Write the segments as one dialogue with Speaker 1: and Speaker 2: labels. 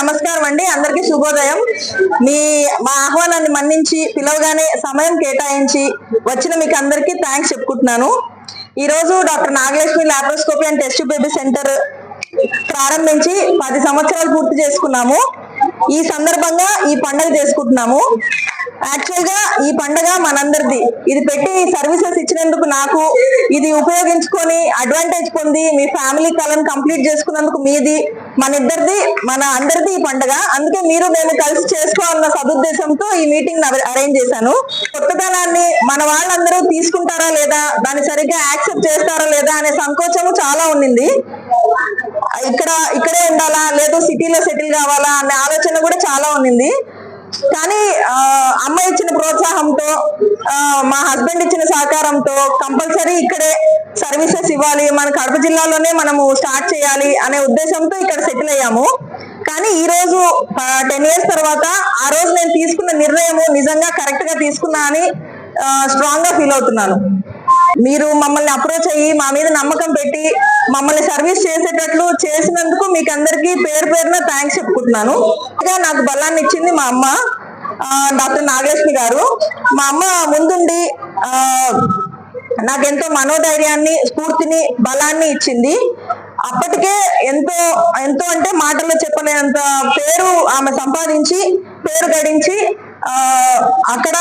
Speaker 1: నమస్కారం అండి. అందరికీ శుభోదయం. మీ మా ఆహ్వానాన్ని మన్నించి పిలవగానే సమయం కేటాయించి వచ్చిన మీకు అందరికీ థ్యాంక్స్ చెప్పుకుంటున్నాను. ఈ రోజు doctor Nagalakshmi laparoscopy and test baby centre ప్రారంభించి పది సంవత్సరాలు పూర్తి చేసుకున్నాము. ఈ సందర్భంగా ఈ పండుగ చేసుకుంటున్నాము. యాక్చువల్గా ఈ పండగ మనందరిది. ఇది పెట్టి సర్వీసెస్ ఇచ్చినందుకు నాకు ఇది ఉపయోగించుకొని అడ్వాంటేజ్ పొంది మీ ఫ్యామిలీ కళను కంప్లీట్ చేసుకున్నందుకు మీది మన ఇద్దరిది మన అందరిది ఈ పండగ. అందుకే మీరు నేను కలిసి చేసుకోవాలన్న సదుద్దేశంతో ఈ మీటింగ్ అరేంజ్ చేశాను. కొత్తదనాన్ని మన వాళ్ళందరూ తీసుకుంటారా లేదా దాన్ని సరిగ్గా యాక్సెప్ట్ చేస్తారా లేదా అనే సంకోచము చాలా ఉండింది ఇక్కడ ఇక్కడే ఉండాలా లేదు సిటీలో సెటిల్ కావాలా అనే ఆలోచన కూడా చాలా ఉండింది కానీ అమ్మ ఇచ్చిన ప్రోత్సాహంతో మా హస్బెండ్ ఇచ్చిన సహకారంతో కంపల్సరీ ఇక్కడే సర్వీసెస్ ఇవ్వాలి. మన కడప జిల్లాలోనే మనము స్టార్ట్ చేయాలి అనే ఉద్దేశంతో ఇక్కడ సెటిల్ అయ్యాము. కానీ ఈ రోజు టెన్ ఇయర్స్ తర్వాత ఆ రోజు నేను తీసుకున్న నిర్ణయము నిజంగా కరెక్ట్గా తీసుకున్నా అని స్ట్రాంగ్గా ఫీల్ అవుతున్నాను. మీరు మమ్మల్ని అప్రోచ్ అయ్యి మా మీద నమ్మకం పెట్టి మమ్మల్ని సర్వీస్ చేసేటట్లు చేసినందుకు మీకు అందరికీ పేరు పేరున థ్యాంక్స్ చెప్పుకుంటున్నాను. ఇంకా నాకు బలాన్ని ఇచ్చింది మా అమ్మ ఆ, డాక్టర్ నాగలక్ష్మి గారు. మా అమ్మ ముందుండి నాకెంతో మనోధైర్యాన్ని స్ఫూర్తిని బలాన్ని ఇచ్చింది. అప్పటికే ఎంతో ఎంతో అంటే మాటల్లో చెప్పలేనంత పేరు ఆమె సంపాదించి పేరు గడించి ఆ, అక్కడ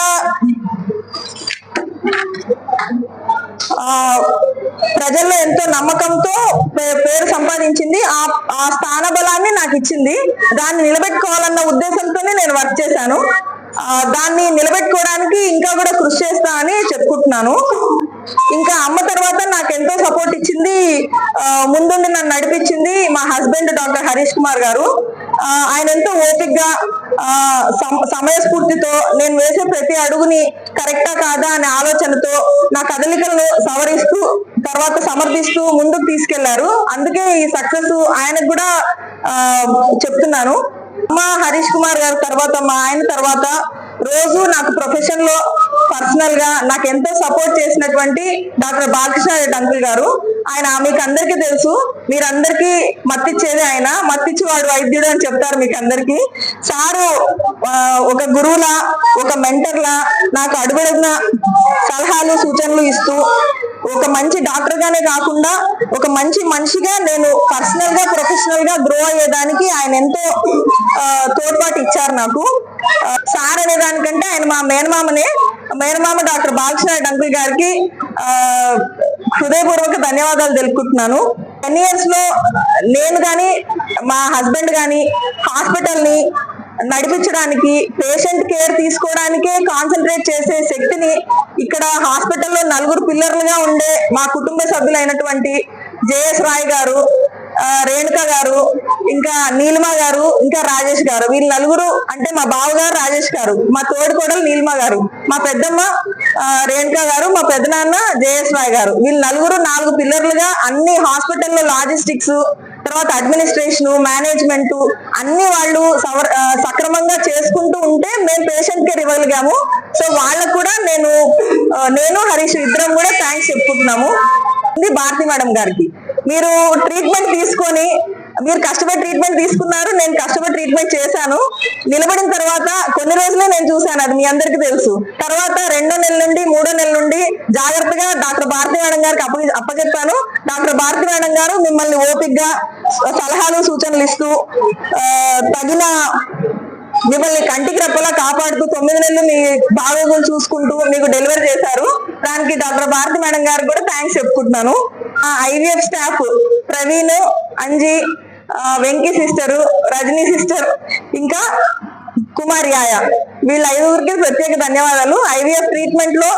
Speaker 1: ప్రజల్లో ఎంతో నమ్మకంతో పే- పేరు సంపాదించింది. ఆ ఆ స్థాన బలాన్ని నాకు ఇచ్చింది. దాన్ని నిలబెట్టుకోవాలన్న ఉద్దేశంతోనే నేను వర్క్ చేశాను. దాన్ని నిలబెట్టుకోవడానికి ఇంకా కూడా కృషి చేస్తా అని చెప్పుకుంటున్నాను. ఇంకా అమ్మ తర్వాత నాకు ఎంతో సపోర్ట్ ఇచ్చింది. ముందుండి నన్ను నడిపించింది మా హస్బెండ్ డాక్టర్ హరీష్ కుమార్ గారు. ఆయన ఎంతో ఓపిక్గా సమ- సమయస్ఫూర్తితో నేను వేసే ప్రతి అడుగుని కరెక్టా కాదా అనే ఆలోచనతో నా కదలికలను సవరిస్తూ తర్వాత సమర్థిస్తూ ముందుకు తీసుకెళ్ళారు. అందుకే ఈ సక్సెస్ ఆయనకు కూడా ఆ, చెప్తున్నాను. మా హరీష్ కుమార్ గారి తర్వాత మా ఆయన తర్వాత రోజు నాకు ప్రొఫెషన్లో పర్సనల్గా నాకు ఎంతో సపోర్ట్ చేసినటువంటి డాక్టర్ బాలకృష్ణ రెడ్డి అంకుల్ గారు. ఆయన మీకు అందరికీ తెలుసు. మీరందరికీ మత్తిచ్చేది ఆయన. మత్తిచ్చి వాడు వైద్యుడు అని చెప్తారు మీకు అందరికీ. సారు ఒక గురువులా ఒక మెంటర్లా నాకు అడుగుడిన సలహాలు సూచనలు ఇస్తూ ఒక మంచి డాక్టర్ గానే కాకుండా ఒక మంచి మనిషిగా నేను పర్సనల్గా ప్రొఫెషనల్గా గ్రో అయ్యేదానికి ఆయన ఎంతో తోడ్పాటు ఇచ్చారు నాకు. సార్ అనే దానికంటే ఆయన మా మేనమామనే మేనమామ డాక్టర్ బాలకృష్ణ అంకుల్ గారికి హృదయపూర్వక ధన్యవాదాలు తెలుపుకుంటున్నాను. టెన్ ఇయర్స్లో నేను కానీ మా హస్బెండ్ కానీ హాస్పిటల్ని నడిపించడానికి పేషెంట్ కేర్ తీసుకోవడానికే కాన్సన్ట్రేట్ చేసే శక్తిని ఇక్కడ హాస్పిటల్లో నలుగురు పిల్లర్లుగా ఉండే మా కుటుంబ సభ్యులైనటువంటి జేఎస్ రాయ్ గారు రేణుకా రేణుక గారు ఇంకా నీలిమ గారు ఇంకా రాజేష్ గారు. వీళ్ళు నలుగురు అంటే మా బావ గారు రాజేష్ గారు మా తోడుకోడలు నీలిమ గారు మా పెద్దమ్మ రేణుకా రేణుక గారు మా పెద్దనాన్న జేఎస్ రాయ్ గారు. వీళ్ళు నలుగురు నాలుగు పిల్లర్లుగా అన్ని హాస్పిటల్లో లాజిస్టిక్స్ తర్వాత అడ్మినిస్ట్రేషన్ మేనేజ్మెంట్ అన్ని వాళ్ళు సక్రమంగా చేసుకుంటూ ఉంటే మేము పేషెంట్ కేర్ ఇవ్వగలిగాము. సో వాళ్ళకు కూడా నేను నేను హరీష్ ఇద్దరం కూడా థ్యాంక్స్ చెప్పుకుంటున్నాము. ఇది భారతి మేడం గారికి. మీరు ట్రీట్మెంట్ తీసుకొని మీరు కష్టపడి ట్రీట్మెంట్ తీసుకున్నారు నేను కష్టపడి ట్రీట్మెంట్ చేశాను. నిలబడిన తర్వాత కొన్ని రోజులే నేను చూశాను అది మీ అందరికీ తెలుసు. తర్వాత రెండో నెల నుండి మూడో నెల నుండి జాగ్రత్తగా డాక్టర్ భారతి మేడం గారికి అప్ప అప్పచెప్పాను డాక్టర్ భారతి మేడం గారు మిమ్మల్ని ఓపిక్గా సలహాలు సూచనలు ఇస్తూ తగిన మిమ్మల్ని కంటికి రెప్పలా కాపాడుతూ తొమ్మిది నెలలు మీ బాగోగులు చూసుకుంటూ మీకు డెలివరీ చేశారు. దానికి డాక్టర్ భారతి మేడం గారు కూడా థ్యాంక్స్ చెప్పుకుంటున్నాను. ఆ IVF staff Praveen Anji Venky sister Rajani sister ఇంకా కుమారి ఆయ వీళ్ళ ఐదుగురికి ప్రత్యేక ధన్యవాదాలు. ఐవీఎఫ్ ట్రీట్మెంట్లో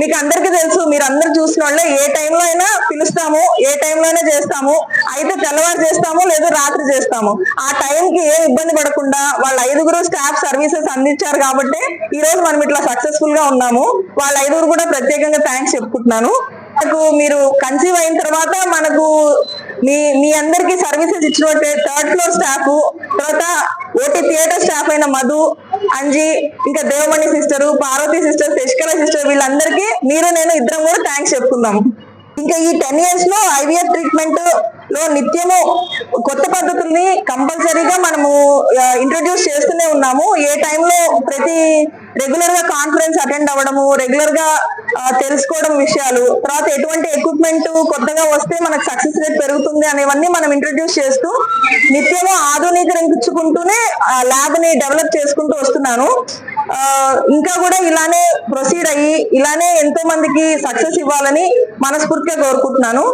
Speaker 1: మీకు అందరికీ తెలుసు మీరు అందరు చూసిన వాళ్ళే ఏ టైంలో అయినా పిలుస్తాము ఏ టైంలో అయినా చేస్తాము. అయితే తెల్లవారు చేస్తాము లేదా రాత్రి చేస్తాము. ఆ టైంకి ఏ ఇబ్బంది పడకుండా వాళ్ళ ఐదుగురు స్టాఫ్ సర్వీసెస్ అందించారు కాబట్టి ఈ రోజు మనం ఇట్లా సక్సెస్ఫుల్గా ఉన్నాము. వాళ్ళ ఐదుగురు కూడా ప్రత్యేకంగా థ్యాంక్స్ చెప్పుకుంటున్నాను. మనకు మీరు కన్సీవ్ అయిన తర్వాత మనకు మీ మీ అందరికి సర్వీసెస్ ఇచ్చినట్టే థర్డ్ ఫ్లోర్ స్టాఫ్ తర్వాత ఓటీ థియేటర్ స్టాఫ్ అయిన మధు అంజీ ఇంకా Devamani sister Parvathi sister Sasikala sister వీళ్ళందరికీ మీరు నేను ఇద్దరం కూడా థ్యాంక్స్ చెప్పుకుందాం. ఇంకా ఈ టెన్ ఇయర్స్లో ఐవీఎఫ్ ట్రీట్మెంట్లో నిత్యము కొత్త పద్ధతుల్ని కంపల్సరీగా మనము ఇంట్రొడ్యూస్ చేస్తూనే ఉన్నాము. ఏ టైంలో ప్రతి రెగ్యులర్గా కాన్ఫరెన్స్ అటెండ్ అవ్వడము రెగ్యులర్గా తెలుసుకోవడం విషయాలు తర్వాత ఎటువంటి ఎక్విప్మెంట్ కొత్తగా వస్తే మనకు సక్సెస్ రేట్ పెరుగుతుంది అనేవన్నీ మనం ఇంట్రొడ్యూస్ చేస్తూ నిత్యము ఆధునీకరించుకుంటూనే ల్యాబ్ని డెవలప్ చేసుకుంటూ వస్తున్నాను. ఇంకా కూడా ఇలానే ప్రొసీడ్ అయ్యి ఇలానే ఎంతో మందికి సక్సెస్ ఇవ్వాలని మనస్ఫూర్తిగా కోరుకుంటున్నాను.